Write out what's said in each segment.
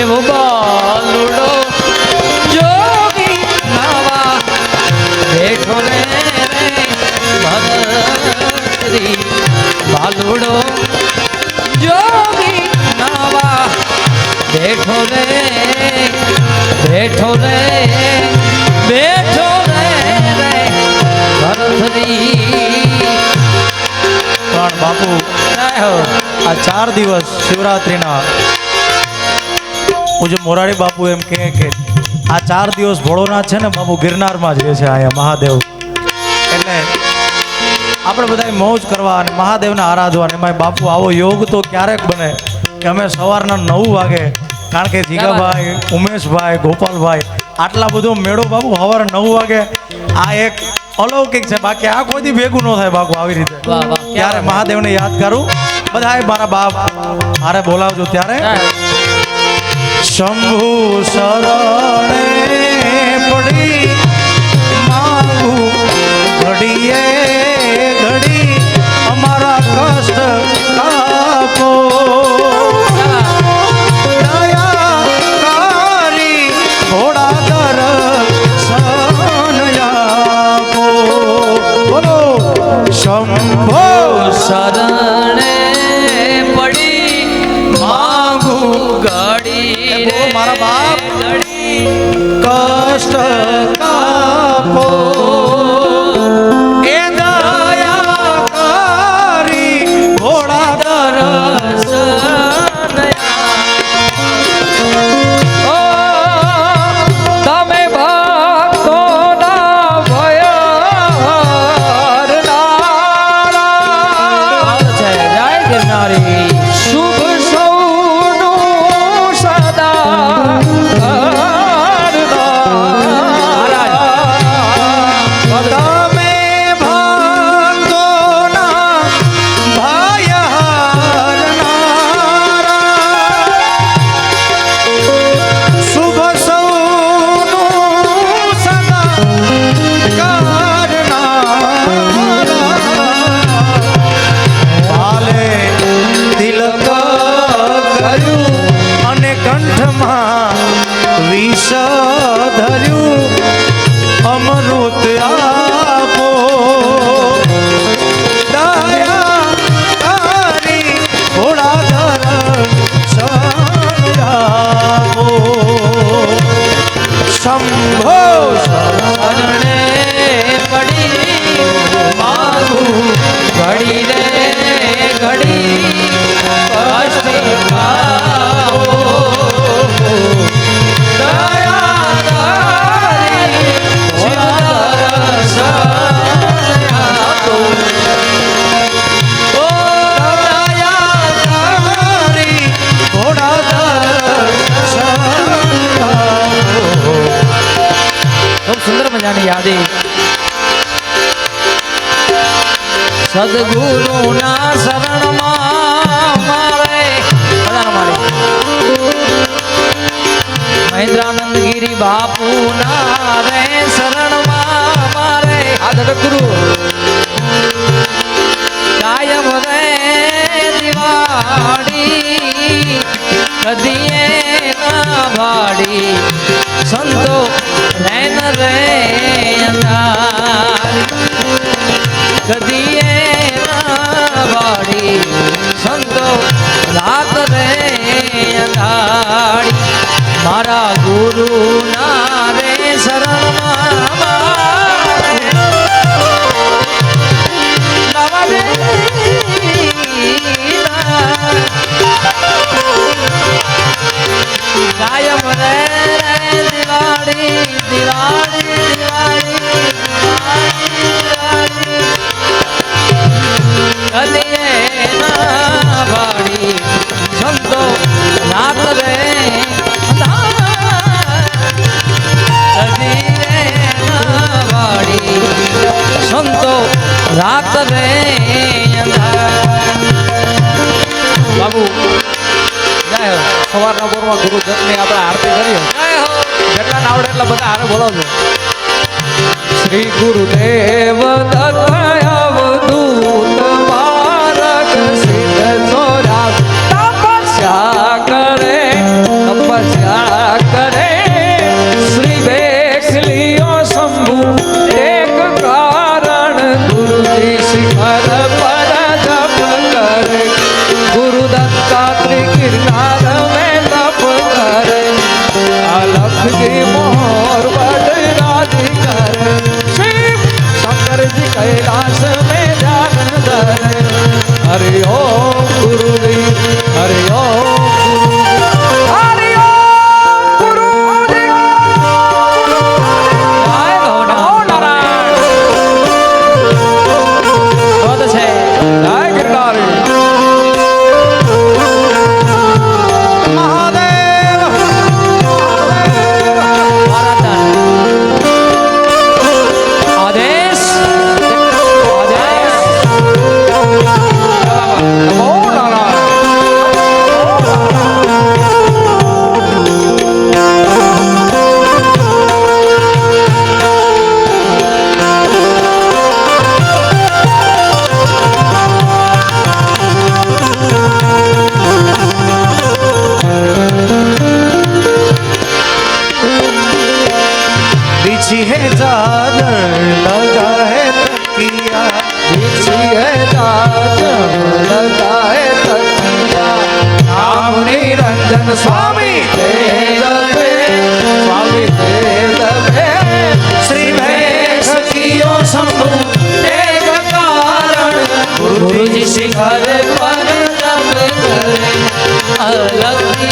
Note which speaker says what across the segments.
Speaker 1: એવો બાલુડો જોગી નાવા બેઠો રે ભદ્રી બાલુડો. જોગી નાવા બેઠો રે
Speaker 2: આ ચાર દિવસ શિવરાત્રિના પૂજ્ય મોરારી બાપુ એમ કહે કે આ ચાર દિવસ ભોળોના છે ને બાપુ ગિરનારમાં જ છે અહીંયા મહાદેવ. એટલે આપણે બધા મોજ કરવા અને મહાદેવને આરાધવા અને એમાં બાપુ આવો યોગ તો ક્યારેક બને કે અમે સવારના નવ વાગે કારણ કે જીગાભાઈ ઉમેશભાઈ ગોપાલભાઈ આટલા બધો મેળો બાપુ સવારે નવ વાગે આ એક અલૌકિક છે. બાકી આ કોઈ દી ભેગું ન થાય બાપુ આવી રીતે. ત્યારે મહાદેવને યાદ કરું. બધાય મારા બાપ મારે બોલાવજો ત્યારે. શંભુ શરણે પડી માંગુ ઘડીએ ઘડી અમારા કષ્ટ આપો. શંભો
Speaker 1: શરણે સદગુરુના શરણમાં મારે. મહેન્દ્રાનંદ ગિરી બાપુના રે શરણમાં મારે. આદર ગુરુ રે
Speaker 3: બોલો છો. શ્રી ગુરુદેવ દત્ત
Speaker 2: बिछी है चादर, लगा है तकिया।
Speaker 3: बिछी है चादर, लगा है तकिया। राम निरंजन स्वामी तेरे स्वामी श्री
Speaker 1: गुरु जी शिखर पर अलग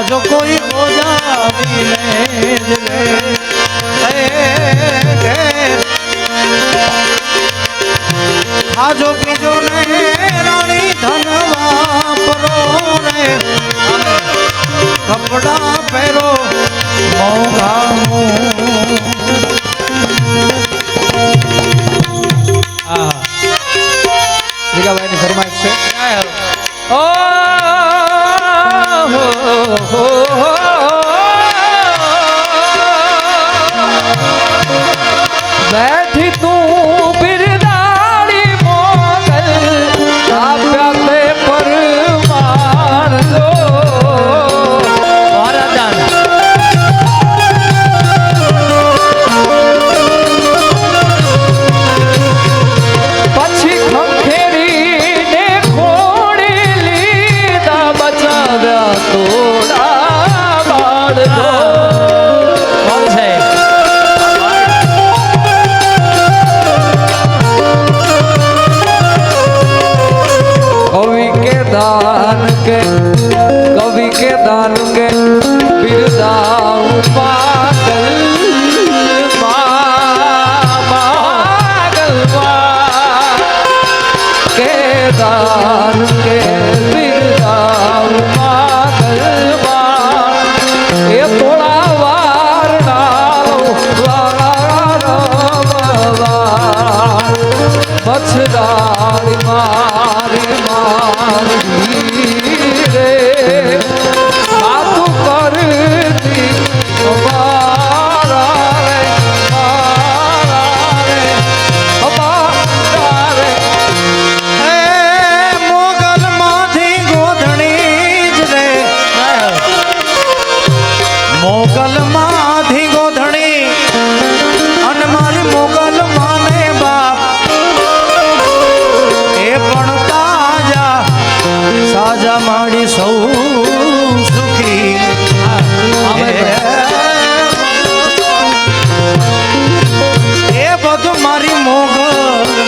Speaker 1: જાજો કોઈ
Speaker 2: બોજાવીને જ લે ખાજો પીજો ને રાણી ધન વાપરો ને કપડા પહેરો, મોંઘા
Speaker 1: આહા. બેઠ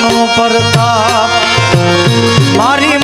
Speaker 1: નો પ્રતાપ
Speaker 3: મારી